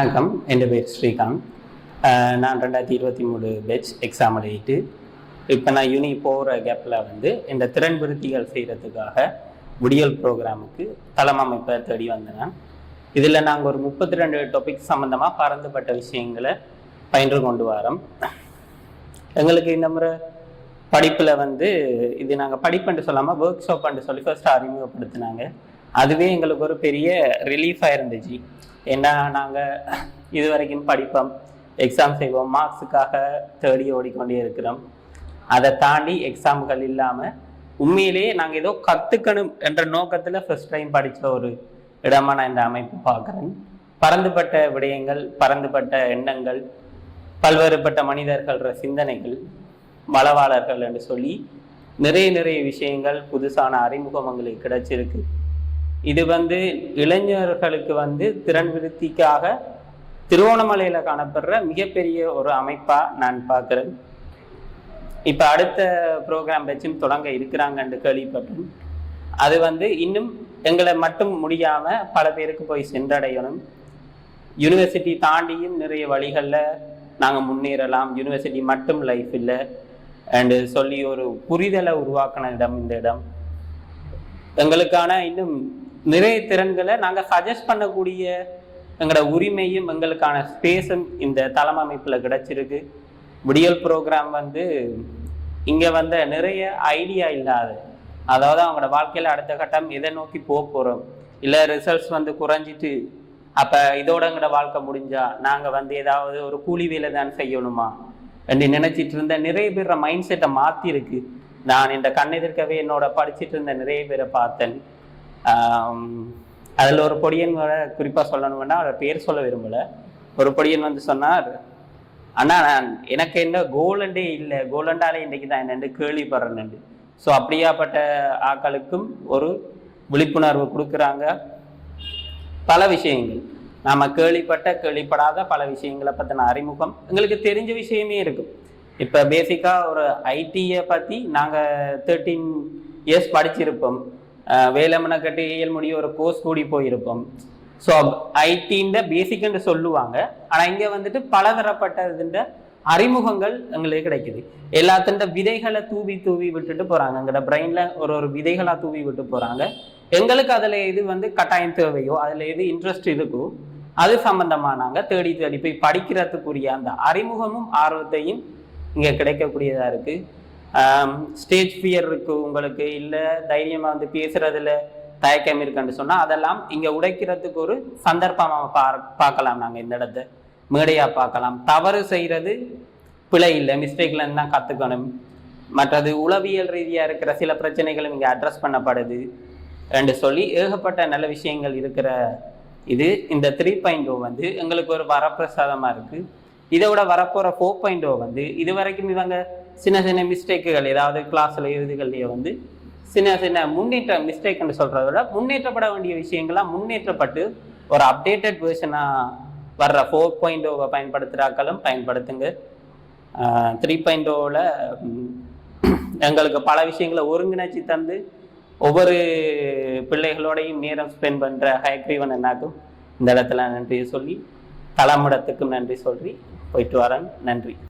வணக்கம். என் பேர் ஸ்ரீகாந்த். நான் ரெண்டாயிரத்தி இருபத்தி மூணு பெச் எக்ஸாம் எழுதிட்டு இப்போ நான் யூனி போகிற கேப்பில் வந்து இந்த திறன் விருத்திகள் செய்கிறதுக்காக விடியல் ப்ரோக்ராமுக்கு தளமமைப்பை தேடி வந்தேன். இதில் நாங்கள் ஒரு முப்பத்தி ரெண்டு டாபிக் சம்மந்தமாக பறந்துபட்ட விஷயங்களை பயின்று கொண்டு வரோம். எங்களுக்கு இந்த முறை படிப்பில் வந்து இது நாங்கள் படிப்புன்ட்டு சொல்லாமல் ஒர்க் ஷாப்ன்ட்டு சொல்லி ஃபஸ்ட்டு அறிமுகப்படுத்தினாங்க. அதுவே எங்களுக்கு ஒரு பெரிய ரிலீஃபாக இருந்துச்சு. ஏன்னா நாங்கள் இது வரைக்கும் படிப்போம் எக்ஸாம் செய்வோம் மார்க்ஸுக்காக தேடி ஓடிக்கொண்டே இருக்கிறோம். அதை தாண்டி எக்ஸாம்கள் இல்லாமல் உண்மையிலேயே நாங்கள் ஏதோ கற்றுக்கணும் என்ற நோக்கத்தில் ஃபர்ஸ்ட் டைம் படித்த ஒரு இடமாக நான் இந்த அமைப்பு பார்க்குறேன். பறந்துபட்ட விடயங்கள் பறந்துபட்ட எண்ணங்கள் பல்வேறுபட்ட மனிதர்கள சிந்தனைகள் மலவாளர்கள் என்று சொல்லி நிறைய நிறைய விஷயங்கள் புதுசான அறிமுகம் எங்களுக்கு கிடைச்சிருக்கு. இது வந்து இளைஞர்களுக்கு வந்து திறன் விருத்திக்காக திருவோணமலையில் காணப்படுற மிகப்பெரிய ஒரு அமைப்பாக நான் பார்க்குறேன். இப்போ அடுத்த ப்ரோக்ராம் வச்சும் தொடங்க இருக்கிறாங்கன்னு கேள்விப்பட்டேன் அது வந்து இன்னும் எங்களை மட்டும் முடியாமல் பல பேருக்கு போய் சென்றடையணும். யூனிவர்சிட்டி தாண்டியும் நிறைய வழிகளில் நாங்கள் முன்னேறலாம். யூனிவர்சிட்டி மட்டும் லைஃப் இல்லை. அண்டு சொல்லி ஒரு புரிதலை உருவாக்கின இடம் இந்த இடம். எங்களுக்கான இன்னும் நிறைய திறன்களை நாங்கள் சஜஸ்ட் பண்ணக்கூடிய எங்களோட உரிமையும் எங்களுக்கான ஸ்பேஸும் இந்த தளமமைப்பில் கிடைச்சிருக்கு. விடியல் ப்ரோக்ராம் வந்து இங்கே வந்த நிறைய ஐடியா இல்லாத அதாவது அவங்களோட வாழ்க்கையில் அடுத்த கட்டம் எதை நோக்கி போக போகிறோம் இல்லை ரிசல்ட்ஸ் வந்து குறைஞ்சிட்டு அப்போ இதோட எங்களோட வாழ்க்கை முடிஞ்சா நாங்கள் வந்து ஏதாவது ஒரு கூலி வேலை தான் செய்யணுமா? என்று நினச்சிட்டு இருந்த நிறைய பேர் மைண்ட் செட்டை மாற்றிருக்கு நான் இந்த கண்ணெதிர்க்கவே என்னோட படிச்சுட்டு இருந்த நிறைய பேரை பார்த்தேன். அதில் ஒரு பொடியன் குறிப்பாக சொல்லணும்னா அவர் பேர் சொல்ல விரும்பலை. ஒரு பொடியன் வந்து சொன்னார் அண்ணா நான் எனக்கு என்ன கோலண்டே இல்லை. கோலண்டாலே இன்றைக்கு தான் என்னென்று கேள்விப்படுறேன்னு ஸோ அப்படியாப்பட்ட ஆக்களுக்கும் ஒரு விழிப்புணர்வு கொடுக்குறாங்க. பல விஷயங்கள். நாம் கேள்விப்பட்ட கேள்விப்படாத பல விஷயங்களை பற்றின அறிமுகம். எங்களுக்கு தெரிஞ்ச விஷயமே இருக்கும் இப்போ பேசிக்காக ஒரு ஐடியை பற்றி நாங்கள் தேர்ட்டீன் இயர்ஸ் படிச்சிருப்போம். வேலமனை கட்டி ஏழு முடிய ஒரு கோர்ஸ் கூடி போயிருப்போம். ஸோ ஐடின்ற பேசிக்னு சொல்லுவாங்க. ஆனால் இங்கே வந்துட்டு பலதரப்பட்டதுன்ற அறிமுகங்கள் எங்களுக்கு கிடைக்குது. எல்லாத்தின் விதைகளை தூவி தூவி விட்டுட்டு போகிறாங்க எங்களோட பிரெயினில் ஒரு ஒரு விதைகளாக தூவி விட்டு போகிறாங்க எங்களுக்கு அதில் எது வந்து கட்டாயம் தேவையோ அதில் எது இன்ட்ரெஸ்ட் இருக்கோ அது சம்மந்தமாக நாங்கள் தேடி தேடி போய் படிக்கிறதுக்குரிய அந்த அறிமுகமும் ஆர்வத்தையும் இங்கே கிடைக்கக்கூடியதாக இருக்குது ஸ்டேஜ் ஃபியர் இருக்கு உங்களுக்கு இல்லை தைரியமாக வந்து பேசுறதுல தயக்கம் இருக்குன்னு சொன்னால் அதெல்லாம் இங்கே உடைக்கிறதுக்கு ஒரு சந்தர்ப்பமாக பா பார்க்கலாம் நாங்கள் இந்த இடத்த. மேடையாக பார்க்கலாம். தவறு செய்கிறது பிழை இல்லை மிஸ்டேக்லேருந்து தான் கற்றுக்கணும் மற்றது உளவியல் ரீதியாக இருக்கிற சில பிரச்சனைகளும் இங்கே அட்ரஸ் பண்ணப்படுது. ரெண்டு சொல்லி ஏகப்பட்ட நல்ல விஷயங்கள் இருக்கிற இது. இந்த த்ரீ பாயிண்ட் ஓ வந்து எங்களுக்கு ஒரு வரப்பிரசாதமாக இருக்குது இதை விட வரப்போகிற ஃபோர் பாயிண்ட் ஓ வந்து இது வரைக்கும் இவங்க சின்ன சின்ன மிஸ்டேக்குகள் ஏதாவது கிளாஸில் எழுதுகள்லையே வந்து சின்ன சின்ன முன்னேற்ற மிஸ்டேக்னு சொல்கிறத விட முன்னேற்றப்பட வேண்டிய விஷயங்கள்லாம் முன்னேற்றப்பட்டு ஒரு அப்டேட்டட் வேர்ஷனாக வர்ற ஃபோர் பாயிண்ட் ஓவை oh பயன்படுத்துகிறாக்களும் பயன்படுத்துங்க. த்ரீ பாயிண்ட் ஓவில் எங்களுக்கு பல விஷயங்களை ஒருங்கிணைச்சி தந்து ஒவ்வொரு பிள்ளைகளோடையும் நேரம் ஸ்பெண்ட் பண்ணுற ஹயக்ரீவன் என்னாக்கும் இந்த இடத்துல நன்றி சொல்லி தலைமிடத்துக்கும் நன்றி சொல்லி போயிட்டு வரேன். நன்றி.